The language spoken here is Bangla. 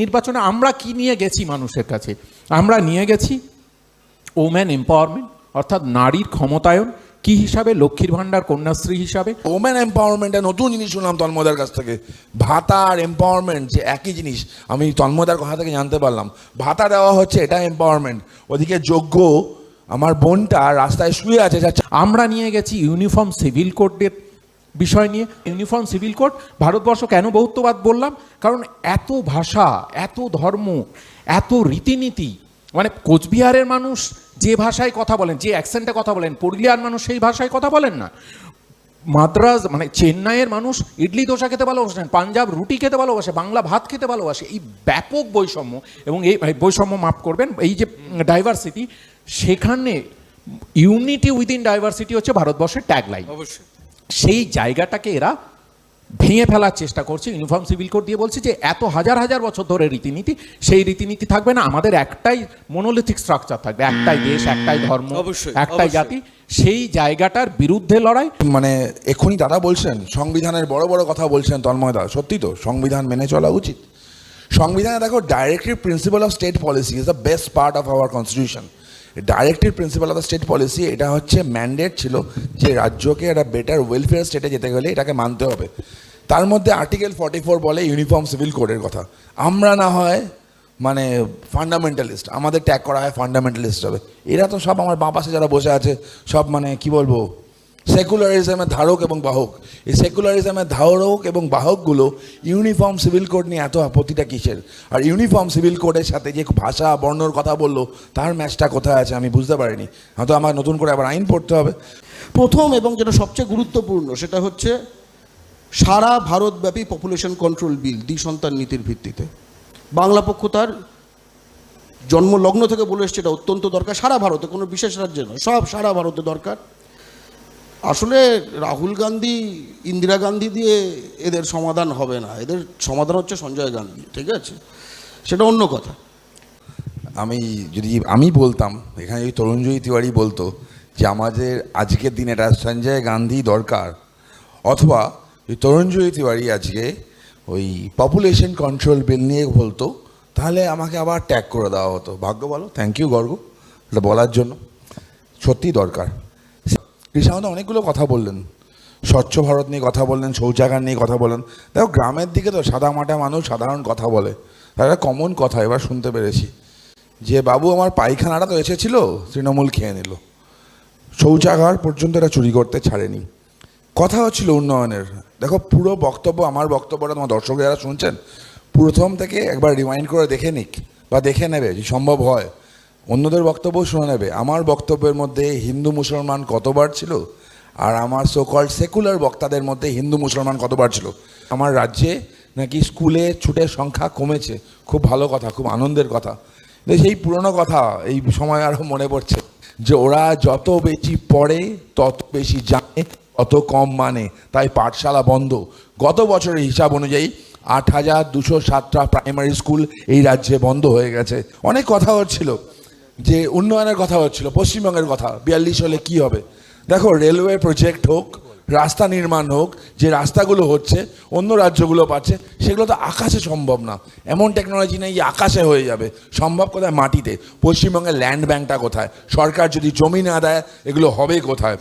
নির্বাচনে আমরা কি নিয়ে গেছি মানুষের কাছে? আমরা নিয়ে গেছি ওম্যান এম্পাওয়ারমেন্ট অর্থাৎ নারীর ক্ষমতায়ন কি হিসাবে? লক্ষ্মীর ভাণ্ডার কন্যাশ্রী হিসাবে। ওমেন এম্পাওয়ারমেন্টে নতুন জিনিস শুনলাম তন্ময়দার কাছ থেকে। ভাতা আর এম্পাওয়ারমেন্ট যে একই জিনিস আমি তন্ময়দার কথা থেকে জানতে পারলাম। ভাতা দেওয়া হচ্ছে এটা এম্পাওয়ারমেন্ট। ওদিকে যোগ্য আমার বোনটা রাস্তায় শুয়ে আছে যা আমরা নিয়ে গেছি ইউনিফর্ম সিভিল কোডের বিষয় নিয়ে, ইউনিফর্ম, সিভিল কোড, ভারতবর্ষ কেন বহুত্ববাদ বললাম? কারণ এত ভাষা, এত ধর্ম, এত রীতিনীতি মানে কোচবিহারের মানুষ যে ভাষায় কথা বলেন, যে অ্যাকসেন্টে কথা বলেন, পুরুলিয়ার মানুষ সেই ভাষায় কথা বলেন না। মাদ্রাজ মানে চেন্নাইয়ের মানুষ ইডলি দোসা খেতে ভালোবাসেন, পাঞ্জাব রুটি খেতে ভালোবাসে, বাংলা ভাত খেতে ভালোবাসে, এই ব্যাপক বৈষম্য এবং এই বৈষম্য মাফ করবেন, এই যে ডাইভার্সিটি সেখানে ইউনিটি উইদিন ডাইভার্সিটি হচ্ছে ভারতবর্ষের ট্যাগলাইন অবশ্যই। সেই জায়গাটাকে এরা ভেঙে ফেলার চেষ্টা করছে। ইউনিফর্ম সিভিল কোড দিয়ে বলছে যে এত হাজার হাজার বছর ধরে রীতিনীতি সেই রীতিনীতি থাকবে না। আমাদের একটাই মনোলিথিক স্ট্রাকচার থাকবে। একটাই দেশ একটাই ধর্ম একটাই জাতি। সেই জায়গাটার বিরুদ্ধে লড়াই। মানে এক্ষুনি দাদা বলছেন সংবিধানের বড় বড় কথা বলছেন তন্ময়দা সত্যি তো সংবিধান মেনে চলা উচিত। সংবিধানে দেখো directive principle of state policy is the best part of our constitution directive principle of the state policy এটা হচ্ছে ম্যান্ডেট ছিল যে রাজ্যকে একটা বেটার ওয়েলফেয়ার স্টেটে যেতে গেলে এটাকে মানতে হবে। তার মধ্যে আর্টিকেল ফর্টি ফোর বলে ইউনিফর্ম সিভিল কোডের কথা। আমরা না হয় মানে ফান্ডামেন্টালিস্ট আমাদের ট্যাগ করা হয় ফান্ডামেন্টালিস্ট হবে। এরা তো সব আমার বাঁ পাশে যারা বসে আছে, সব মানে কি বলব? সেকুলারিজমের ধারক এবং বাহক। এই সেকুলারিজমের ধারক এবং বাহকগুলো ইউনিফর্ম সিভিল কোড নিয়ে এত আপত্তিটা কিসের? আর ইউনিফর্ম সিভিল কোডের সাথে যে ভাষা, বর্ণর কথা বলল, তার ম্যাচটা কোথায় আছে আমি বুঝতে পারিনি। হয়তো আমার নতুন করে আবার আইন পড়তে হবে। প্রথম এবং যেটা সবচেয়ে গুরুত্বপূর্ণ সেটা হচ্ছে সারা ভারতব্যাপী পপুলেশন কন্ট্রোল বিল দ্বি সন্তান নীতির ভিত্তিতে। বাংলা পক্ষ তার জন্মলগ্ন থেকে বলে এসছে, এটা অত্যন্ত দরকার। সারা ভারতে, কোনো বিশেষ রাজ্যে নয়, সব সারা ভারতে দরকার। আসলে রাহুল গান্ধী, ইন্দিরা গান্ধী দিয়ে এদের সমাধান হবে না। এদের সমাধান হচ্ছে সঞ্জয় গান্ধী, ঠিক আছে? সেটা অন্য কথা। আমি যদি আমি বলতাম, এখানে যদি তরুণজয়ী তিওয়ারি বলতো যে আমাদের আজকের দিনে এটা সঞ্জয় গান্ধী দরকার, অথবা তরুণজয়ী তিওয়ারি আজকে ওই পপুলেশন কন্ট্রোল বিল নিয়ে বলতো, তাহলে আমাকে আবার ট্যাগ করে দেওয়া হতো। ভাগ্য বলো থ্যাংক ইউ গর্গ, এটা বলার জন্য। সত্যিই দরকার। কৃষান্ত অনেকগুলো কথা বললেন। স্বচ্ছ ভারত নিয়ে কথা বললেন, শৌচাগার নিয়ে কথা বলেন দেখো, গ্রামের দিকে তো সাদা মাটা মানুষ সাধারণ কথা বলে। তারা কমন কথা, এবার শুনতে পেরেছি। যে বাবু আমার পায়খানাটা তো এসেছিল, তৃণমূল খেয়ে নিল। শৌচাগার পর্যন্ত এটা চুরি করতে ছাড়েনি। কথা হচ্ছিল উন্নয়নের। দেখো, পুরো বক্তব্য, আমার বক্তব্যটা তোমার দর্শক যারা শুনছেন? প্রথম থেকে একবার রিমাইন্ড করে দেখে নিক বা দেখে নেবে, যদি সম্ভব হয়। অন্যদের বক্তব্য শুনে নেবে। আমার বক্তব্যের মধ্যে হিন্দু মুসলমান কতবার ছিল? আর আমার সোকল সেকুলার বক্তাদের মধ্যে হিন্দু মুসলমান কতবার ছিল? আমার রাজ্যে নাকি স্কুলে ছুটের সংখ্যা কমেছে? খুব ভালো কথা, খুব আনন্দের কথা। সেই পুরনো কথা, এই সময় আরও মনে পড়ছে যে ওরা যত বেশি পড়ে, তত বেশি জানে, তত কম মানে। তাই পাঠশালা বন্ধ। গত বছরের হিসাব অনুযায়ী আট হাজার দুশো সাতটা প্রাইমারি স্কুল এই রাজ্যে বন্ধ হয়ে গেছে। অনেক কথা হচ্ছিল। যে উন্নয়নের কথা হচ্ছিল, পশ্চিমবঙ্গের কথা, বিয়াল্লিশ হলে কি হবে? দেখো রেলওয়ে প্রজেক্ট হোক, রাস্তা নির্মাণ হোক, যে রাস্তাগুলো হচ্ছে, অন্য রাজ্যগুলো পাচ্ছে, সেগুলো তো আকাশে সম্ভব না। এমন টেকনোলজি নেই যে আকাশে হয়ে যাবে। সম্ভব কোথায়? মাটিতে। পশ্চিমবঙ্গের ল্যান্ড ব্যাংকটা কোথায়? সরকার যদি জমি না দেয়, এগুলো হবে কোথায়?